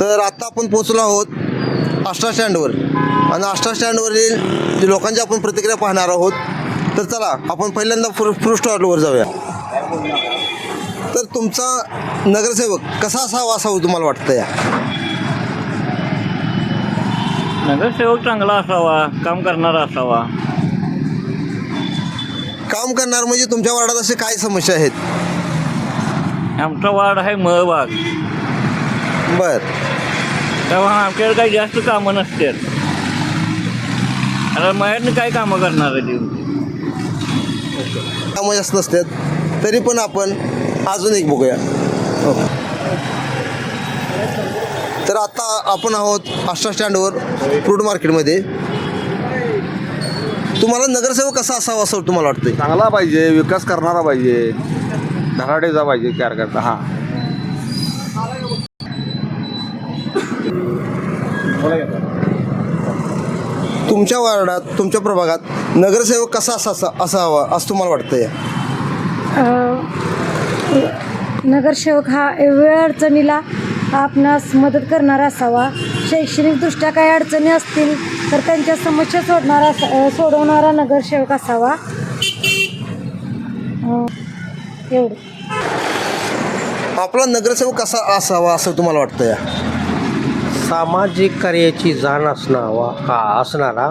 तर आत्ता आपण पोचलो आहोत आष्टा स्टँडवर आणि आष्टा स्टँडवरील जे लोकांची आपण प्रतिक्रिया पाहणार आहोत तर चला आपण पहिल्यांदा फ्रू फ्रूट स्टॉलवर जाऊया. तर तुमचा नगरसेवक कसा असावा असावं तुम्हाला वाटतं या नगरसेवक चांगला असावा काम करणारा असावा. काम करणार म्हणजे तुमच्या वार्डात असे काय समस्या आहेत? आमचा वार्ड आहे महबाग बर. तेव्हा आमच्याकडे काही जास्त कामं नसतात आता मयातनं काय कामं करणार आहे ती? कामं जास्त नसतात. तरी पण आपण अजून एक बघूया. हो. तर आता आपण आहोत आष्टा स्टँडवर फ्रूट मार्केटमध्ये. तुम्हाला नगरसेवक कसा असावा असं तुम्हाला वाटतंय? चांगला पाहिजे विकास करणारा पाहिजे. धडाडेचा पाहिजे कार्यकर्ता हा. तुमच्या वार्डात तुमच्या प्रभागात नगरसेवक कसा असा असा- असावा असं तुम्हाला वाटतंय? अ, नगरसेवक हा वेळ अडचणीला आपणास मदत करणारा असावा. शैक्षणिकदृष्ट्या काही अडचणी असतील तर त्यांच्या समस्या सोडणारा सोडवणारा नगरसेवक असावा. एवढं. आपला नगरसेवक कसा असावा असं तुम्हाला वाटतं या सामाजिक कार्याची जाण असणावा हा असणारा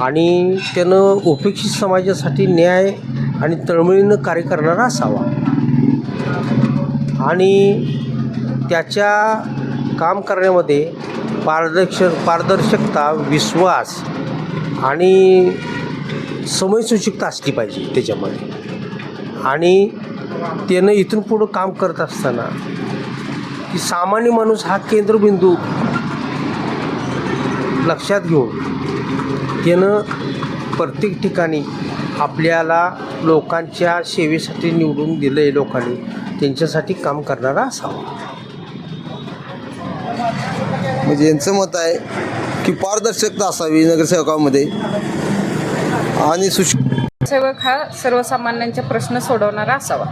आणि त्यानं उपेक्षित समाजासाठी न्याय आणि तळमळीनं कार्य करणारा असावा. आणि त्याच्या काम करण्यामध्ये पारदर्श पारदर्शकता विश्वास आणि समयसूचिकता असली पाहिजे त्याच्यामध्ये. आणि त्यानं इथून पुढं काम करत असताना की सामान्य माणूस हा केंद्रबिंदू लक्षात घेऊन त्यानं प्रत्येक ठिकाणी आपल्याला लोकांच्या सेवेसाठी निवडून दिलं आहे लोकांनी त्यांच्यासाठी काम करणारा असावा. म्हणजे यांचं मत आहे की पारदर्शकता असावी नगरसेवकामध्ये. आणि सुश सेवक हा सर्वसामान्यांचे प्रश्न सोडवणारा असावा.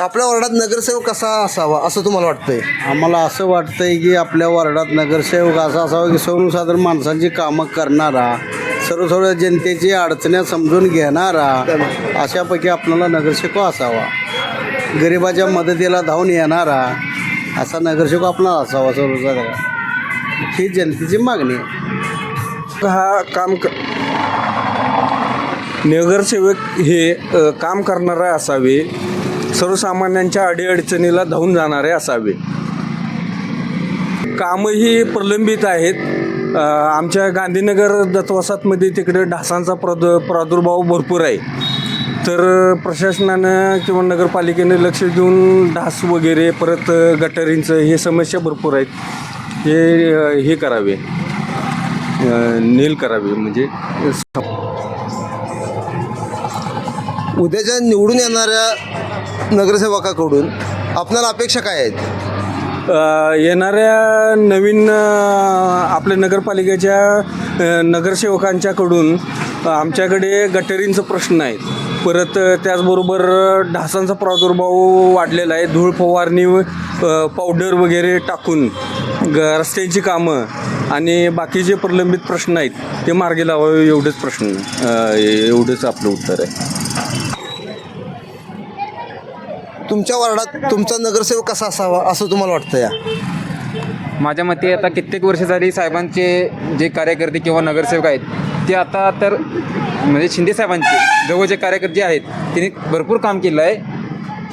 आपल्या वार्डात नगरसेवक कसा असावा असं तुम्हाला वाटतंय? आम्हाला असं वाटतंय की आपल्या वार्डात नगरसेवक असा असावा की सर्वसाधारण माणसांची कामं करणारा सर्व सर्व जनतेची अडचण्या समजून घेणारा अशापैकी आपल्याला नगरसेवक असावा. गरिबाच्या मदतीला धावून येणारा असा नगरसेवक आपला असावा सर्वसाधारण. ही जनतेची मागणी आहे. हा काम क नगरसेवक हे अ, काम करणारे असावे. सर्वसामान्यांच्या अडीअडचणीला धावून जाणारे असावे. कामही प्रलंबित आहेत. आमच्या गांधीनगर दत्तवसातमध्ये तिकडे ढासांचा प्रादु प्रादुर्भाव भरपूर आहे. तर प्रशासनानं किंवा नगरपालिकेने लक्ष देऊन ढास वगैरे परत गटारींचं हे समस्या भरपूर आहेत. हे हे करावे. नील करावे म्हणजे उद्याच्या निवडून येणाऱ्या नगरसेवकाकडून आपल्याला अपेक्षा काय आहेत? अ, येणाऱ्या नवीन अ, आपल्या नगरपालिकेच्या अ, नगरसेवकांच्याकडून अ, आमच्याकडे गटरींचं प्रश्न आहेत. परत अ, त्याचबरोबर ढासांचा प्रादुर्भाव वाढलेला आहे. धूळ फवारणी व, अ, पावडर वगैरे टाकून ग रस्त्यांची कामं आणि बाकीचे प्रलंबित प्रश्न आहेत ते मार्गी लावावे एवढेच प्रश्न अ, एवढंच आपलं उत्तर आहे. तुमच्या वार्डात तुमचा नगरसेवक कसा असावा असं तुम्हाला वाटतं या? माझ्या मते आता कित्येक वर्ष झाली साहेबांचे जे कार्यकर्ते किंवा नगरसेवक आहेत ते आता तर म्हणजे शिंदे साहेबांचे जवळचे कार्यकर्ते आहेत त्यांनी भरपूर काम केलं आहे.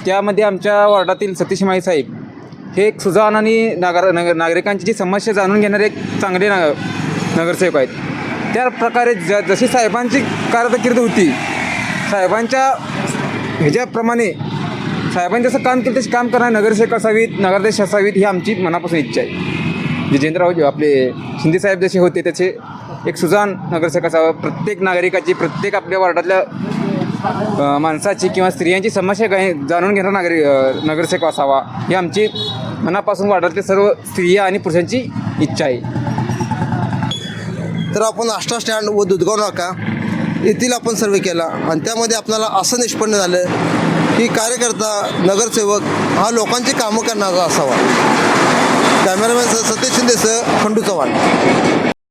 त्यामध्ये आमच्या वार्डातील सतीश माई साहेब हे एक सुजान आणि नागर नगर नागरिकांची जी समस्या जाणून घेणारे एक चांगले नग नगरसेवक आहेत. त्या प्रकारे ज जशी साहेबांची कारकिर्द होती साहेबांच्या ह्याच्याप्रमाणे साहेबांनी जसं काम केलं तसे काम करणार नगरसेवक असावीत नगराध्यक्ष असावीत ही आमची मनापासून इच्छा आहे. जितेंद्रराव आपले शिंदे साहेब जसे होते त्याचे एक सुजान नगरसेवक असावा. प्रत्येक नागरिकाची प्रत्येक आपल्या वार्डातल्या माणसाची किंवा स्त्रियांची समस्या काही जाणून घेणारा नागरिक नगरसेवक असावा ही आमची मनापासून वार्डातल्या सर्व स्त्रिया आणि पुरुषांची इच्छा आहे. तर आपण आष्टा स्टँड व दुधगाव नाका येथील आपण सर्वे केला आणि त्यामध्ये आपल्याला असं निष्पन्न झालं की कार्यकर्ता नगरसेवक हा लोकांची कामं करणारा असावा. कॅमेरामॅन सतीश शिंदेसह खंडू चव्हाण.